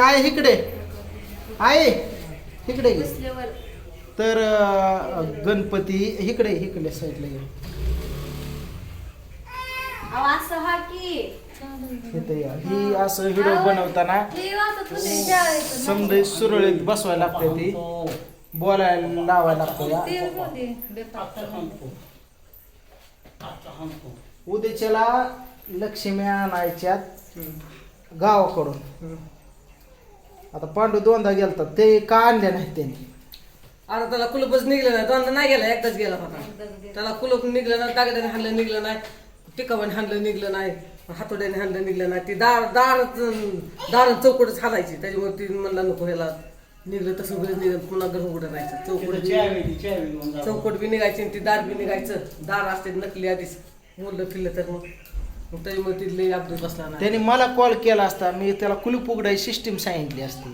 आहे इकडे. आहे इकडे तर गणपती इकडे इकडे साईडला असं हा असं व्हिडिओ बनवताना. समजा सुरळीत बसवायला लागते ती. बोलायला लावायला लागतं. उद्याच्याला लक्ष्मी आणायच्यात गावाकडून. आता पांडू दोनदा गेलता ते का आणले नाही त्यांनी? आता त्याला कुलूपच निघलं नाही दोनदा नाही गेला एकदाच गेला होता. त्याला कुलूप निघलं नाही दागड्याने हाणलं निघलं नाही टिकावाने हाणलं निघलं नाही हातोड्याने हाणलं निघलं नाही. ती दार दार दार चौकटच हालायची त्याच्यामुळे ती म्हणला नको ह्याला निघलं तसं उघडच निघलं पुन्हा घर उघडं राहायचं. चौकट बी- चौकट बी निघायची आणि ती दार बी निघायचं. दार असते नकली आधीच. मुलं फिरलं तर मग. त्याच्यामुळे ती लई अब्दुल बसला नाही. त्यांनी मला कॉल केला असता मी त्याला कुलूप उघडायची सिस्टीम सांगितली असती.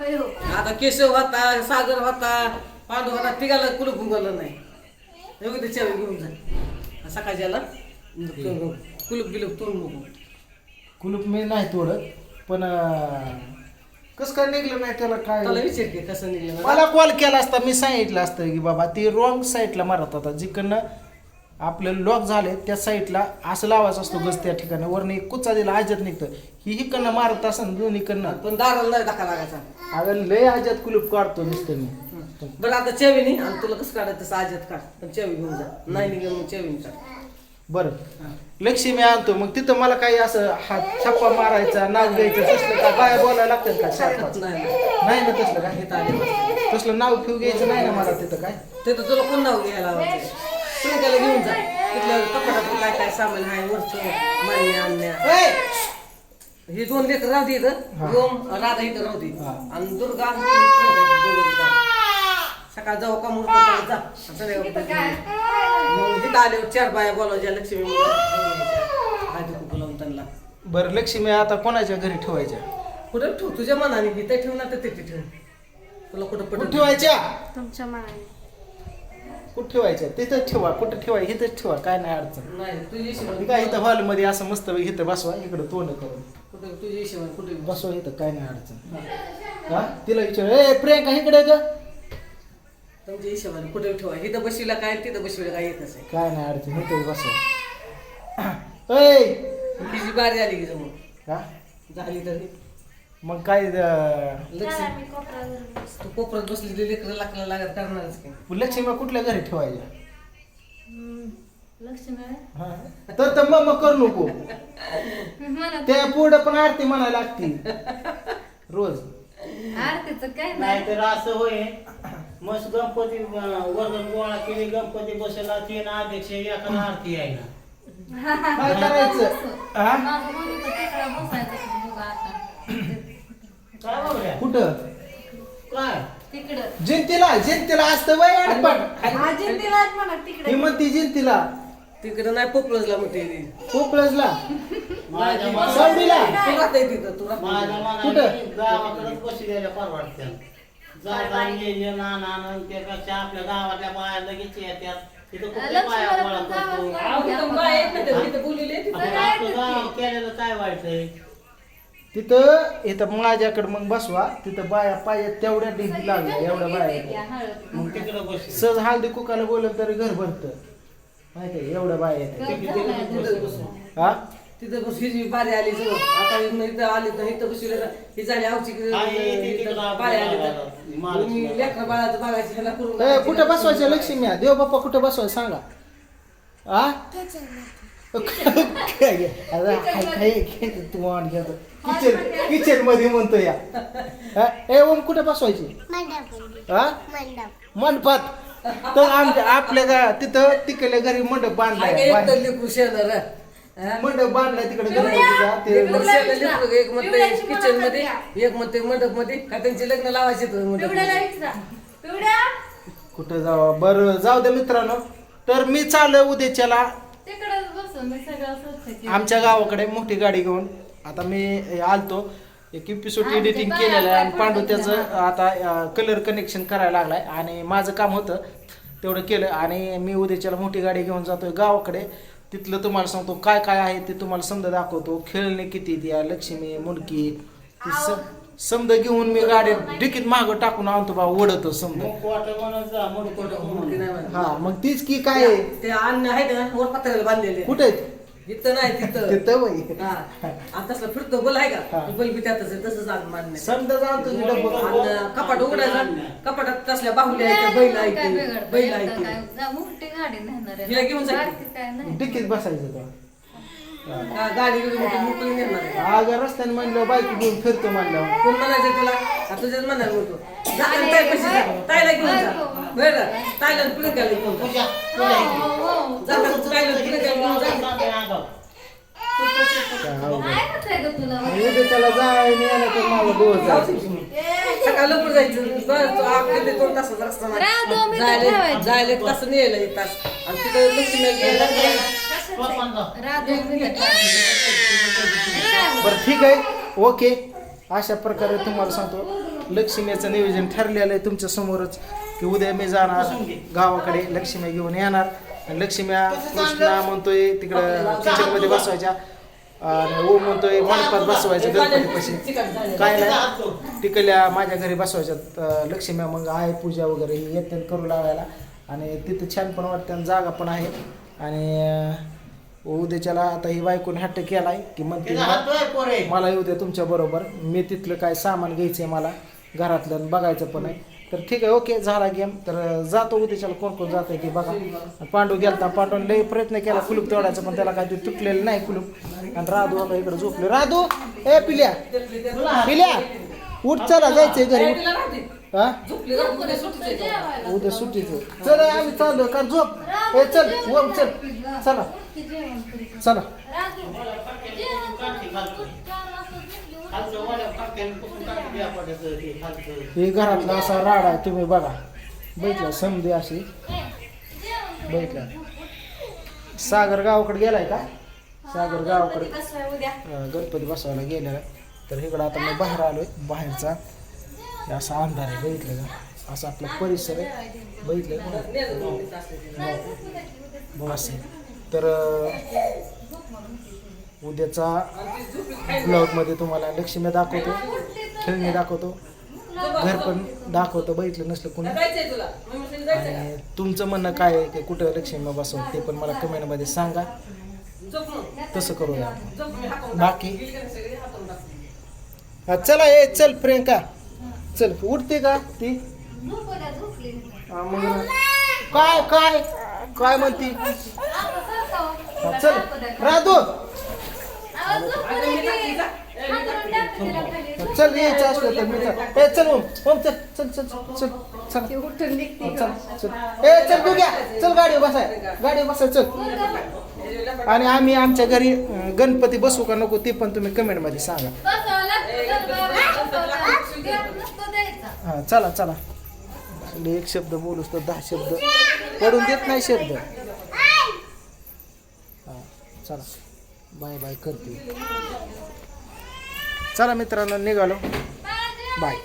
हो. आता केशव होता सागर होता पांडू होता तिघाला कुलूप उघडलं नाही. एवढी ते चावी घेऊन जा. सकाळच्याला कुलूप बिलूप तोडून बघू. कुलूप मी नाही तोडत पण कस काय निघलं नाही त्याला त्याला काय विचार की कसं निघलं. मला कॉल केला असता मी सांगितलं असतं की बाबा ती रॉंग साईडला मारत होता जिकडनं आपलं लॉक झाले त्या साईडला असं लावायचं असतो गज त्या ठिकाणी. वरनं एक कुचा दिला आजत निघतं ही हिकडनं मारत असं दोन्हीकडनं पण दाराला नाही धक्का लागायचा. अगं लय आजत कुलूप काढतो नुसतं मी. बरं आता चावी नाही आणि तुला कसं काढायचं तसं आजत काढ. पण चावी घेऊन जा. नाही निघलं मग चावी काढ. बरं. लक्ष्मी आणतो. मग तिथं मला काही असं हात छप्पा मारायचा नाव घ्यायचं तसलं का? काय बोलायला लागतं का चार पाच नाही. नाही ना तसलं काय? आले तसलं नाव फिव घ्यायचं नाही ना मला तिथं काय? ते तर तुला पुन्हा घ्यायला लावायचं प्रियंकाला घेऊन जा तिथल्या कपाटात काय काय सामान आहे वरचं मान्य आणण्या! हे दोन लेकर राहू दे इथं. ओम राधा इथं राहू दे. हा. आणि दुर्गा. सकाळ जाऊ का म्हणून जा. मग इथं आल्यावर चार बाया बोलावच्या लक्ष्मी हळदी कुंकू लावून त्यांना. बरं लक्ष्मी आता कोणाच्या घरी ठेवायच्या? कुठं ठेव? तुझ्या मनाने. इथं ठेव ना तर तिथे ठेव. तुला कुठं कुठं पटत ठेवायच्या? तुमच्या मनाने. कुठं ठेवायच्या तिथं ठेवा कुठं ठेवा इथंच ठेवा काय नाही अडचण. नाही तुझी मी हिशोबाने काय इथं हॉलमध्ये असं मस्त इथं बसवा इकडं तोंड करून. कुठं तुझ्या हिशोबाने कुठे बसवा इथं काय नाही अडचण. हा. तिला विचार ए प्रियंका इकडे ग. तुमच्या हिशोबाने कुठे ठेवा? इथं बसविला काय तिथं बसविला काय येतच आहे काय नाही अडचण इथं बसवा. ऐ तिची बारी आली की जमून हा? झाली तरी. मग काय अं, चला, लक्ष्मी मी कोपऱ्यावर बसते. तू कोपऱ्यात बसली लेकर लागला लागत करणारच की? लक्ष्मी कुठल्या घरी ठेवायच्या हम्म. लक्ष्मी आहे? हा. तर तर मग मग करू नको. त्या पुढं पण आरती म्हणायला लागती. रोज. आरतीचं काय नाही. नाहीतर असं होय मस्त गणपती अं, वर्गण गोळा केली गणपती बसला तीन अध्यक्ष एका आरती आहे ना. काय करायचं? हा माझं म्हणून तर तिकडं बसायचं बघा आता. काय बघूया कुठं? काय? तिकडं. जयंतीला जयंतीला असतं वय अडपट आजी तिला म्हणा ही तिकडे. म्हणती जयंतीला तिकडं नाही पोपळजला म्हणते ती. पोपळजला. माझ्या मनात सावडीला तू राहते तिथं तू राहते माझ्या कुठं? मनात गावाकडेच बसलेल्या परवडत्या जाता ये नाना त्यापेक्षा आपल्या गावातल्या बाया लगेच येत्यात. तिथं बाया लक्ष्मीला पण आपलं गाव केलेलं काय आहे? तिथं इथं माझ्याकडे मग बसवा तिथं बाया पाहिजे तेवढ्या डिग्री लागल्या एवढ्या बाया मग तिकडं बस सहज हळदी कुकाला बोललं तरी घर भरतं. माहिती आहे एवढ्या बाया येतात. हा? तिथं बस ही जी बारी आली आता इथनं इथं आली तर इथं बसली ही झाली आवची बारी आली लेकरं बाळाचं बघायचं ह्याला करून ए, कुठं बसवायचं लक्ष्मी? देव बाप्पा कुठं बसवायचं सांगा. आ? किचन किचनमध्ये. म्हणतो या? ए ओम कुठं बसवायची? हा? मंडपात. तर आमच्या आपल्या गा- तिथं तिकडल्या घरी मंडप बांधलाय. मंडप बांधलाय तिकडे एक म्हणते एक म्हणते पिवळ्याची किचनमध्ये. एक म्हणते मंडपमध्ये. का त्यांचे लग्न लावायचे तर मंडप कुठं जावं? बरं जाऊ दे मित्रांनो. तर मी चालू उद्याच्याला तिकडच बसून मी सगळं स्वच्छ केलं. आमच्या गावाकडे मोठी गाडी घेऊन आता मी आलतो. एक एपिसोड एडिटिंग केलेलं आहे आणि पांडू त्याचं. आता कलर कनेक्शन करायला लागलाय आणि माझं काम होतं तेवढं केलं आणि मी उद्याच्याला मोठी गाडी घेऊन जातोय गावाकडे. तिथलं तुम्हाला सांगतो काय काय आहे ते तुम्हाला समजा दाखवतो. खेळणे किती त्या लक्ष्मी मुडकी ती स- समजा घेऊन मी गाडी डिकीत माग टाकून आणतो बा ओढतो समजा. हा मग तीच की काय आहे? ते अन्न आहे ना वर पत्र्याला बांधलेले कुठे आहेत? इथं नाही तिथं तिथं बाई हा आणि तसलं फिरतो बल आहे हा. का बल बी त्यातच आहे तसंच अन्न मान्य समजा जाणतो की डब्बा आणि कपाट उघडायचं कपाटात तसल्या बाहुल्या आहेत बैल? बैल एकटं आहेत काय? जा, मोठी गाडी नेणार आहे. हिला घेऊन. डिकीत बसायचं तेव्हा गाडी मोकळी नेणार आहे. आग रस्त्याने म्हणलं बाईक घेऊन फिरतो म्हणलं. कोण म्हणायचं तुला? आ, तुझ्याच म्हणायला बोलतो. जाताना ताई. ताईला घेऊन जा. बरं ताईला पुढे गेले घेऊन जा. हो, हो. जाताना ताईला गेले घेऊन जा? उद्या त्याला जाय यायला तर मला दिवस जायचं सकाळ लवकर जायचं. बरं, तो आपल्याला दोन तासाचा रस्ता जायला. जायला एक तास आणि यायला एक तास. आणि लक्ष्मी गेला मिनिटं बरं ठीक आहे ओके अशा प्रकारे तुम्हाला सांगतो लक्ष्मीचं नियोजन ठरलेलं आहे तुमच्या समोरच की उद्या मी जाणार गावाकडे लक्ष्मी घेऊन येणार आणि लक्ष्म्या कृष्णा म्हणतोय तिकडं किचनमध्ये बसवायच्या आणि ओ म्हणतोय मंडपात बसवायचं गणपतीपाशी काय नाही तिकडल्या माझ्या घरी बसवायच्यात अं, लक्ष्म्या मग आहे पूजा वगैरे हे येतात करू लावायला आणि तिथं छान पण वाटतं जागा पण आहे आणि उद्याच्याला आता ही बायकोने हट्ट केलाय की म्हणते मला येऊ द्या तुमच्या बरोबर मी तिथलं काय सामान घ्यायचंय मला घरातलं आणि बघायचं पण आहे. तर ठीक आहे ओके झाला गेम. तर जातो उद्याच्याला कोण कोण जात आहे की बघा. पांडू गेलता पांडून लई प्रयत्न केला कुलूप तोडायचा पण त्याला काय ते तुटलेलं नाही कुलूप. आणि राधू आता इकडे झोपले. राधू ए पिल्या. पिल्या. उठ चला जायचंय घरी. उठ. हा? उद्या सुट्टीच चल आम्ही चाललो. का झोप. ए चल ओम चल. चला. चला. हे घरातला असा राड आहे तुम्ही बघा. बघितलं समधी अशी. बघितलं. सागर गावाकडे गेलाय का? सागर गावाकडे. गणपती बसवायला गेलेला. तर इकडं आता मी बाहेर आलो आहे बाहेरचा हे असा अंधार आहे बघितलं का? असा आपला परिसर आहे बघितलं बघ हो, हो, तर उद्याचा ब्लॉगमध्ये तुम्हाला लक्ष्मी दाखवतो खेळणी दाखवतो घर पण दाखवतो बघितलं नसलं कोणी? आणि तुमचं म्हणणं काय आहे की कुठं लक्ष्मी बसव ते पण मला कमेंटमध्ये सांगा. तसं करूया बाकी गेली का नाही सगळी हातावर टाकते. हा, चला ए चल प्रियंका. चल उठते का ती. हा, मग. काय काय? काय म्हणती. हा, चल. राधू. खाली. चल यायचं असलं तर मी चल ए चल ओम ओम चल चल चल चल चल हा, चल चल. ए चल तू घ्या चल गाडी बसाय गाडी बसाय चल. आणि आम्ही आमच्या घरी अं, गणपती बसवू का नको ते पण तुम्ही कमेंटमध्ये सांगा. हा चला चला. एक शब्द बोलूस तर दहा शब्द. पडून देत नाही शब्द. हा चला. बाय बाय करते. चला मित्रांनो निघालो. बाय